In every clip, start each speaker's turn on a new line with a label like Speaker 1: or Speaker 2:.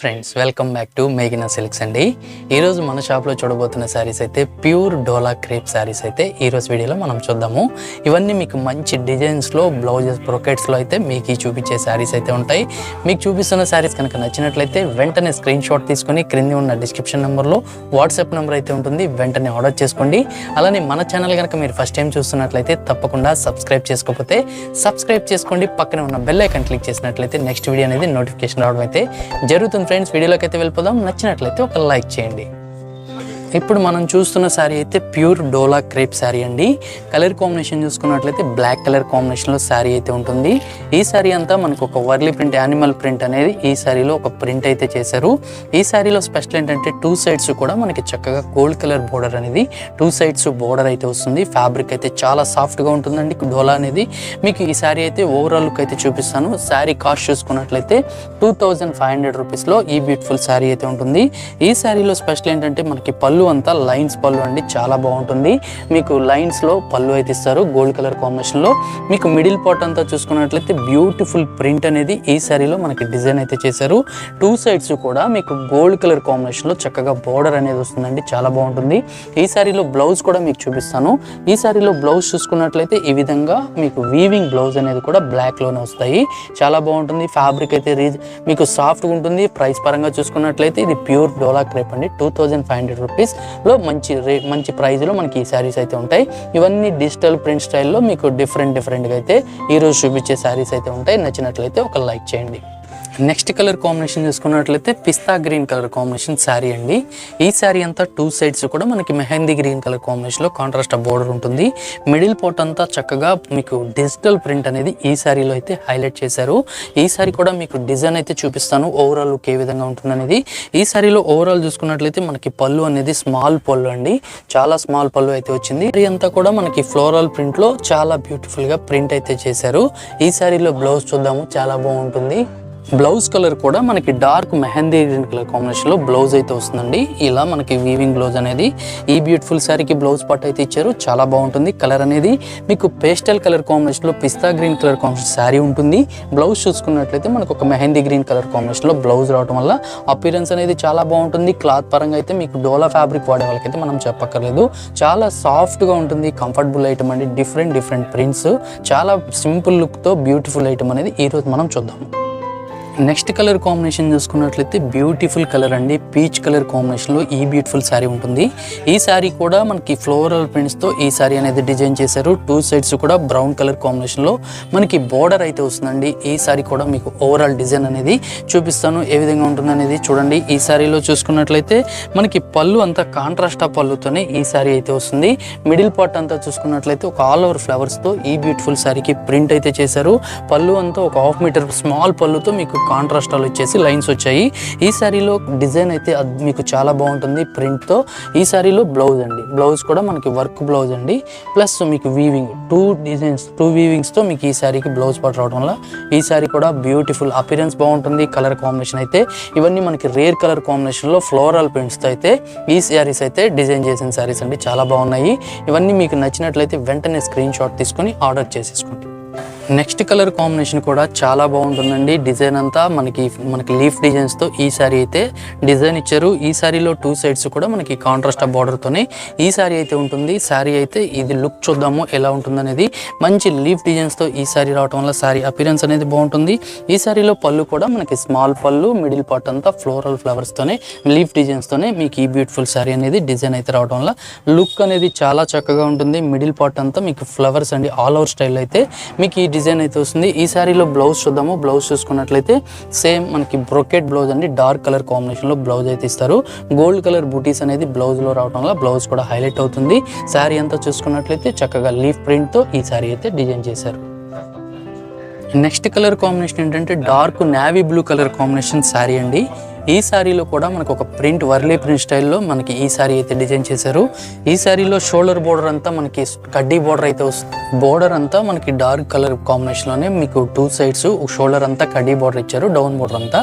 Speaker 1: Friends welcome back to మేఘినా silks అండి. ఈరోజు మన షాప్లో చూడబోతున్న శారీస్ అయితే ప్యూర్ డోలా క్రేప్ శారీస్ అయితే ఈరోజు వీడియోలో మనం చూద్దాము. ఇవన్నీ మీకు మంచి డిజైన్స్లో బ్లౌజెస్ బ్రొకెట్స్లో అయితే మీకు ఈ చూపించే శారీస్ అయితే ఉంటాయి. మీకు చూపిస్తున్న శారీస్ కనుక నచ్చినట్లయితే వెంటనే స్క్రీన్ షాట్ తీసుకొని క్రింది ఉన్న డిస్క్రిప్షన్ నెంబర్లో వాట్సాప్ నెంబర్ అయితే ఉంటుంది. వెంటనే ఆర్డర్ చేసుకోండి. అలానే మన ఛానల్ కనుక మీరు ఫస్ట్ టైం చూస్తున్నట్లయితే తప్పకుండా సబ్స్క్రైబ్ చేసుకోకపోతే సబ్స్క్రైబ్ చేసుకోండి. పక్కనే ఉన్న బెల్ ఐకన్ క్లిక్ చేసినట్లయితే నెక్స్ట్ వీడియో అనేది నోటిఫికేషన్ రావడం అయితే జరుగుతుంది. ఫ్రెండ్స్ వీడియోలోకి అయితే వెళ్ళిపోదాం. నచ్చినట్లయితే ఒక లైక్ చేయండి. ఇప్పుడు మనం చూస్తున్న శారీ అయితే ప్యూర్ డోలా క్రేప్ శారీ అండి. కలర్ కాంబినేషన్ చూసుకున్నట్లయితే బ్లాక్ కలర్ కాంబినేషన్లో శారీ అయితే ఉంటుంది. ఈ శారీ అంతా మనకు ఒక వర్లీ ప్రింట్ యానిమల్ ప్రింట్ అనేది ఈ శారీలో ఒక ప్రింట్ అయితే చేశారు. ఈ శారీలో స్పెషల్ ఏంటంటే టూ సైడ్స్ కూడా మనకి చక్కగా గోల్డ్ కలర్ బోర్డర్ అనేది టూ సైడ్స్ బోర్డర్ అయితే వస్తుంది. ఫ్యాబ్రిక్ అయితే చాలా సాఫ్ట్గా ఉంటుందండి డోలా అనేది. మీకు ఈ శారీ అయితే ఓవరాల్ లుక్ అయితే చూపిస్తాను. శారీ కాస్ట్ చూసుకున్నట్లయితే టూ థౌజండ్ ఫైవ్ హండ్రెడ్ రూపీస్లో ఈ బ్యూటిఫుల్ శారీ అయితే ఉంటుంది. ఈ శారీలో స్పెషల్ ఏంటంటే మనకి పళ్ళు అంతా లైన్స్ పళ్ళు అండి చాలా బాగుంటుంది. మీకు లైన్స్లో పళ్ళు అయితే ఇస్తారు గోల్డ్ కలర్ కాంబినేషన్లో మీకు మిడిల్ పార్ట్ అంతా చూసుకున్నట్లయితే బ్యూటిఫుల్ ప్రింట్ అనేది ఈ శారీలో మనకి డిజైన్ అయితే చేశారు. టూ సైడ్స్ కూడా మీకు గోల్డ్ కలర్ కాంబినేషన్లో చక్కగా బార్డర్ అనేది వస్తుందండి చాలా బాగుంటుంది. ఈ శారీలో బ్లౌజ్ కూడా మీకు చూపిస్తాను. ఈ శారీలో బ్లౌజ్ చూసుకున్నట్లయితే ఈ విధంగా మీకు వీవింగ్ బ్లౌజ్ అనేది కూడా బ్లాక్లోనే వస్తాయి. చాలా బాగుంటుంది ఫ్యాబ్రిక్ అయితే రీజ్ మీకు సాఫ్ట్గా ఉంటుంది. ప్రైస్ పరంగా చూసుకున్నట్లయితే ఇది ప్యూర్ డోలా క్రేప్ అండి two thousand five hundred rupees లో మంచి రే మంచి ప్రైస్లో మనకి ఈ శారీస్ అయితే ఉంటాయి. ఇవన్నీ డిజిటల్ ప్రింట్ స్టైల్లో మీకు డిఫరెంట్ డిఫరెంట్గా అయితే ఈరోజు చూపించే శారీస్ అయితే ఉంటాయి. నచ్చినట్లయితే ఒక లైక్ చేయండి. నెక్స్ట్ కలర్ కాంబినేషన్ చూసుకున్నట్లయితే పిస్తా గ్రీన్ కలర్ కాంబినేషన్ శారీ అండి. ఈ శారీ అంతా టూ సైడ్స్ కూడా మనకి మెహందీ గ్రీన్ కలర్ కాంబినేషన్లో కాంట్రాస్ట్ బోర్డర్ ఉంటుంది. మిడిల్ పోర్ట్ అంతా చక్కగా మీకు డిజిటల్ ప్రింట్ అనేది ఈ శారీలో అయితే హైలైట్ చేశారు. ఈ శారీ కూడా మీకు డిజైన్ అయితే చూపిస్తాను ఓవరాల్ లుక్ ఏ విధంగా ఉంటుందనేది. ఈ శారీలో ఓవరాల్ చూసుకున్నట్లయితే మనకి పళ్ళు అనేది స్మాల్ పళ్ళు అండి. చాలా స్మాల్ పళ్ళు అయితే వచ్చింది. శారీ అంతా కూడా మనకి ఫ్లోరల్ ప్రింట్లో చాలా బ్యూటిఫుల్గా ప్రింట్ అయితే చేశారు. ఈ శారీలో బ్లౌజ్ చూద్దాము చాలా బాగుంటుంది. బ్లౌజ్ కలర్ కూడా మనకి డార్క్ మెహందీ గ్రీన్ కలర్ కాంబినేషన్లో బ్లౌజ్ అయితే వస్తుందండి. ఇలా మనకి వీవింగ్ బ్లౌజ్ అనేది ఈ బ్యూటిఫుల్ శారీకి బ్లౌజ్ పట్ అయితే ఇచ్చారు. చాలా బాగుంటుంది. కలర్ అనేది మీకు పేస్టల్ కలర్ కాంబినేషన్లో పిస్తా గ్రీన్ కలర్ కాంబినేషన్ శారీ ఉంటుంది. బ్లౌజ్ చూసుకున్నట్లయితే మనకు ఒక మెహందీ గ్రీన్ కలర్ కాంబినేషన్లో బ్లౌజ్ రావడం వల్ల అపీరెన్స్ అనేది చాలా బాగుంటుంది. క్లాత్ పరంగా అయితే మీకు డోలా ఫ్యాబ్రిక్ వాడే వాళ్ళకైతే మనం చెప్పక్కర్లేదు. చాలా సాఫ్ట్గా ఉంటుంది. కంఫర్టబుల్ ఐటమ్ అండి. డిఫరెంట్ డిఫరెంట్ ప్రింట్స్ చాలా సింపుల్ లుక్తో బ్యూటిఫుల్ ఐటమ్ అనేది ఈరోజు మనం చూద్దాం నెక్స్ట్ కలర్ కాంబినేషన్ చూసుకున్నట్లయితే బ్యూటిఫుల్ కలర్ అండి. పీచ్ కలర్ కాంబినేషన్లో ఈ బ్యూటిఫుల్ శారీ ఉంటుంది. ఈ శారీ కూడా మనకి ఫ్లోరల్ ప్రింట్స్తో ఈ శారీ అనేది డిజైన్ చేశారు. టూ సైడ్స్ కూడా బ్రౌన్ కలర్ కాంబినేషన్లో మనకి బోర్డర్ అయితే వస్తుందండి. ఈ శారీ కూడా మీకు ఓవరాల్ డిజైన్ అనేది చూపిస్తాను. ఏ విధంగా ఉంటుందనేది చూడండి. ఈ శారీలో చూసుకున్నట్లయితే మనకి పళ్ళు అంతా కాంట్రాస్ట్ ఆ పళ్ళుతోనే ఈ శారీ అయితే వస్తుంది. మిడిల్ పార్ట్ అంతా చూసుకున్నట్లయితే ఒక ఆల్ ఓవర్ ఫ్లవర్స్తో ఈ బ్యూటిఫుల్ శారీకి ప్రింట్ అయితే చేశారు. పళ్ళు అంతా ఒక హాఫ్ మీటర్ స్మాల్ పళ్ళుతో మీకు కాంట్రాస్టాలు వచ్చేసి లైన్స్ వచ్చాయి. ఈ శారీలో డిజైన్ అయితే మీకు చాలా బాగుంటుంది ప్రింట్తో. ఈ శారీలో బ్లౌజ్ అండి. బ్లౌజ్ కూడా మనకి వర్క్ బ్లౌజ్ అండి. ప్లస్ మీకు వీవింగ్ టూ డిజైన్స్ టూ వీవింగ్స్తో మీకు ఈ శారీకి బ్లౌజ్ పాటు రావడం వల్ల ఈ శారీ కూడా బ్యూటిఫుల్ అపిరెన్స్ బాగుంటుంది. కలర్ కాంబినేషన్ అయితే ఇవన్నీ మనకి రేర్ కలర్ కాంబినేషన్లో ఫ్లోరల్ ప్రింట్స్తో అయితే ఈ శారీస్ అయితే డిజైన్ చేసిన శారీస్ అండి. చాలా బాగున్నాయి. ఇవన్నీ మీకు నచ్చినట్లయితే వెంటనే స్క్రీన్ షాట్ తీసుకొని ఆర్డర్ చేసేసుకోండి. నెక్స్ట్ కలర్ కాంబినేషన్ కూడా చాలా బాగుంటుందండి. డిజైన్ అంతా మనకి మనకి లీఫ్ డిజైన్స్తో ఈ శారీ అయితే డిజైన్ ఇచ్చారు. ఈ శారీలో టూ సైడ్స్ కూడా మనకి కాంట్రాస్ట్ బార్డర్తోనే ఈ శారీ అయితే ఉంటుంది. శారీ అయితే ఇది లుక్ చూద్దాము ఎలా ఉంటుందనేది. మంచి లీఫ్ డిజైన్స్తో ఈ శారీ రావడం వల్ల శారీ అపీరెన్స్ అనేది బాగుంటుంది. ఈ శారీలో పళ్ళు కూడా మనకి స్మాల్ పళ్ళు మిడిల్ పార్ట్ అంతా ఫ్లోరల్ ఫ్లవర్స్తోనే లీఫ్ డిజైన్స్తోనే మీకు ఈ బ్యూటిఫుల్ శారీ అనేది డిజైన్ అయితే రావడం వల్ల లుక్ అనేది చాలా చక్కగా ఉంటుంది. మిడిల్ పార్ట్ అంతా మీకు ఫ్లవర్స్ అండి ఆల్ ఓవర్ స్టైల్ అయితే మీకు ఈ డిజైన్ అయితే వస్తుంది. ఈ శారీలో బ్లౌజ్ చూద్దాము. బ్లౌజ్ చూసుకున్నట్లయితే సేమ్ మనకి బ్రొకెట్ బ్లౌజ్ అండి. డార్క్ కలర్ కాంబినేషన్లో బ్లౌజ్ అయితే ఇస్తారు. గోల్డ్ కలర్ బూటీస్ అనేది బ్లౌజ్లో రావడం వల్ల బ్లౌజ్ కూడా హైలైట్ అవుతుంది. శారీ అంతా చూసుకున్నట్లయితే చక్కగా లీఫ్ ప్రింట్తో ఈ శారీ అయితే డిజైన్ చేశారు. నెక్స్ట్ కలర్ కాంబినేషన్ ఏంటంటే dark navy blue colour combination sari అండి. ఈ శారీలో కూడా మనకు ఒక ప్రింట్ వర్లీ ప్రింట్ స్టైల్లో మనకి ఈ శారీ అయితే డిజైన్ చేశారు. ఈ శారీలో షోల్డర్ బోర్డర్ అంతా మనకి కడ్డీ బోర్డర్ అయితే వస్తుంది బోర్డర్ అంతా మనకి డార్క్ కలర్ కాంబినేషన్లోనే మీకు టూ సైడ్స్ షోల్డర్ అంతా కడ్డీ బోర్డర్ ఇచ్చారు డౌన్ బోర్డర్ అంతా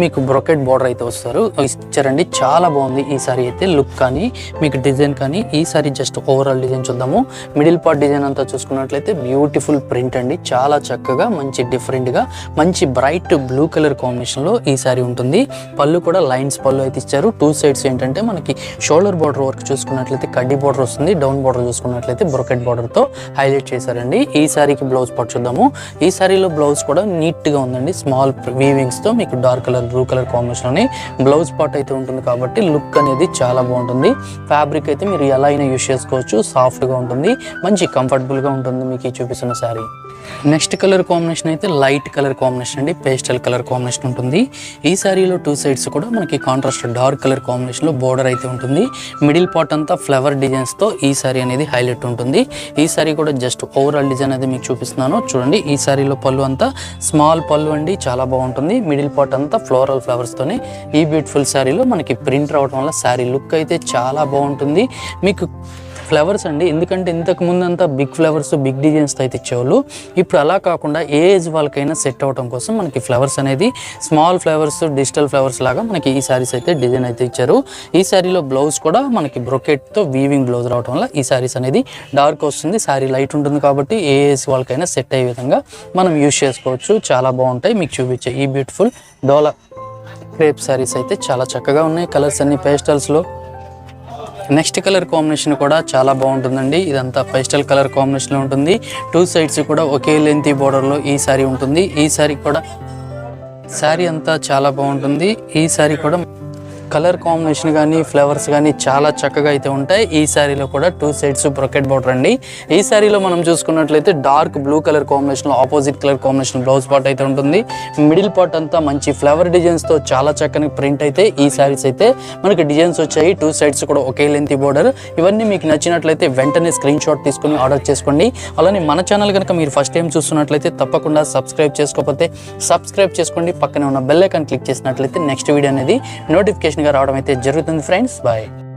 Speaker 1: మీకు బ్రొకెట్ బోర్డర్ అయితే వస్తారు. ఇచ్చారండి చాలా బాగుంది ఈ శారీ అయితే లుక్ కానీ మీకు డిజైన్ కానీ ఈ శారీ జస్ట్ ఓవరాల్ డిజైన్ చూద్దాము. మిడిల్ పార్ట్ డిజైన్ అంతా చూసుకున్నట్లయితే బ్యూటిఫుల్ ప్రింట్ అండి చాలా చక్కగా మంచి డిఫరెంట్గా మంచి బ్రైట్ బ్లూ కలర్ కాంబినేషన్లో ఈ శారీ ఉంటుంది. పళ్ళు కూడా లైన్స్ పళ్ళు అయితే ఇచ్చారు. టూ సైడ్స్ ఏంటంటే మనకి షోల్డర్ బార్డర్ వర్క్ చూసుకున్నట్లయితే కడ్డీ బార్డర్ వస్తుంది డౌన్ బార్డర్ చూసుకున్నట్లయితే బ్రొకెట్ బార్డర్తో హైలైట్ చేశారండి. ఈ సారీకి బ్లౌజ్ పాటు చూద్దాము. ఈ సారీలో బ్లౌజ్ కూడా నీట్గా ఉందండి. స్మాల్ వీవింగ్స్తో మీకు డార్క్ కలర్ బ్లూ కలర్ కాంబినేషన్లోని బ్లౌజ్ పార్ట్ అయితే ఉంటుంది కాబట్టి లుక్ అనేది చాలా బాగుంటుంది. ఫ్యాబ్రిక్ అయితే మీరు ఎలా అయినా యూస్ చేసుకోవచ్చు సాఫ్ట్గా ఉంటుంది మంచి కంఫర్టబుల్గా ఉంటుంది మీకు చూపిస్తున్న శారీ నెక్స్ట్ కలర్ కాంబినేషన్ అయితే లైట్ కలర్ కాంబినేషన్ అండి పేస్టల్ కలర్ కాంబినేషన్ ఉంటుంది. ఈ శారీలో టూ సైడ్స్ కూడా మనకి కాంట్రాస్ట్ డార్క్ కలర్ కాంబినేషన్లో బోర్డర్ అయితే ఉంటుంది. మిడిల్ పార్ట్ అంతా ఫ్లవర్ డిజైన్స్తో ఈ శారీ అనేది హైలైట్ ఉంటుంది. ఈ శారీ కూడా జస్ట్ ఓవరాల్ డిజైన్ అనేది మీకు చూపిస్తున్నాను. చూడండి ఈ శారీలో పళ్ళు అంతా స్మాల్ పళ్ళు అండి చాలా బాగుంటుంది. మిడిల్ పార్ట్ అంతా ఫ్లోరల్ ఫ్లవర్స్తోనే ఈ బ్యూటిఫుల్ శారీలో మనకి ప్రింట్ రావడం వల్ల శారీ లుక్ అయితే చాలా బాగుంటుంది. మీకు ఫ్లవర్స్ అండి. ఎందుకంటే ఇంతకు ముందు బిగ్ ఫ్లవర్స్ బిగ్ డిజైన్స్ అయితే ఇచ్చేవాళ్ళు. ఇప్పుడు అలా కాకుండా ఏ ఏజ్ వాళ్ళకైనా సెట్ అవడం కోసం మనకి ఫ్లవర్స్ అనేది స్మాల్ ఫ్లవర్స్ డిజిటల్ ఫ్లవర్స్ లాగా మనకి ఈ సారీస్ అయితే డిజైన్ అయితే ఇచ్చారు. ఈ శారీలో బ్లౌజ్ కూడా మనకి బ్రొకెట్తో వీవింగ్ బ్లౌజ్ రావడం వల్ల ఈ సారీస్ అనేది డార్క్ వస్తుంది. సారీ లైట్ ఉంటుంది కాబట్టి ఏ ఏజ్ వాళ్ళకైనా సెట్ అయ్యే విధంగా మనం యూస్ చేసుకోవచ్చు. చాలా బాగుంటాయి. మీకు చూపించే ఈ బ్యూటిఫుల్ డోలా క్రేప్ సారీస్ అయితే చాలా చక్కగా ఉన్నాయి. కలర్స్ అన్ని పేస్టల్స్లో నెక్స్ట్ కలర్ కాంబినేషన్ కూడా చాలా బాగుంటుందండి. ఇదంతా పేస్టల్ కలర్ కాంబినేషన్లో ఉంటుంది. టూ సైడ్స్ కూడా ఒకే లెంతీ బోర్డర్లో ఈ సారీ ఉంటుంది. ఈ సారీ కూడా శారీ అంతా చాలా బాగుంటుంది. ఈ సారీ కూడా కలర్ కాంబినేషన్ కానీ ఫ్లవర్స్ కానీ చాలా చక్కగా అయితే ఉంటాయి. ఈ శారీలో కూడా టూ సైడ్స్ బ్రొకెట్ బార్డర్ అండి ఈ శారీలో మనం చూసుకున్నట్లయితే డార్క్ బ్లూ కలర్ కాంబినేషన్లో opposite colour combination blouse part అయితే ఉంటుంది. మిడిల్ పార్ట్ అంతా మంచి ఫ్లవర్ డిజైన్స్తో చాలా చక్కని ప్రింట్ అయితే ఈ శారీస్ అయితే మనకి డిజైన్స్ వచ్చాయి. టూ సైడ్స్ కూడా ఒకే లెంత్ బోర్డర్. ఇవన్నీ మీకు నచ్చినట్లయితే వెంటనే స్క్రీన్ షాట్ తీసుకుని ఆర్డర్ చేసుకోండి. అలానే మన ఛానల్ కనుక మీరు ఫస్ట్ టైం చూస్తున్నట్లయితే తప్పకుండా సబ్స్క్రైబ్ చేసుకోకపోతే సబ్స్క్రైబ్ చేసుకోండి. పక్కనే ఉన్న బెల్ ఐకాన్ క్లిక్ చేసినట్లయితే నెక్స్ట్ వీడియో అనేది నోటిఫికేషన్ నోటిఫికేషన్గా రావడం అయితే జరుగుతుంది ఫ్రెండ్స్. బాయ్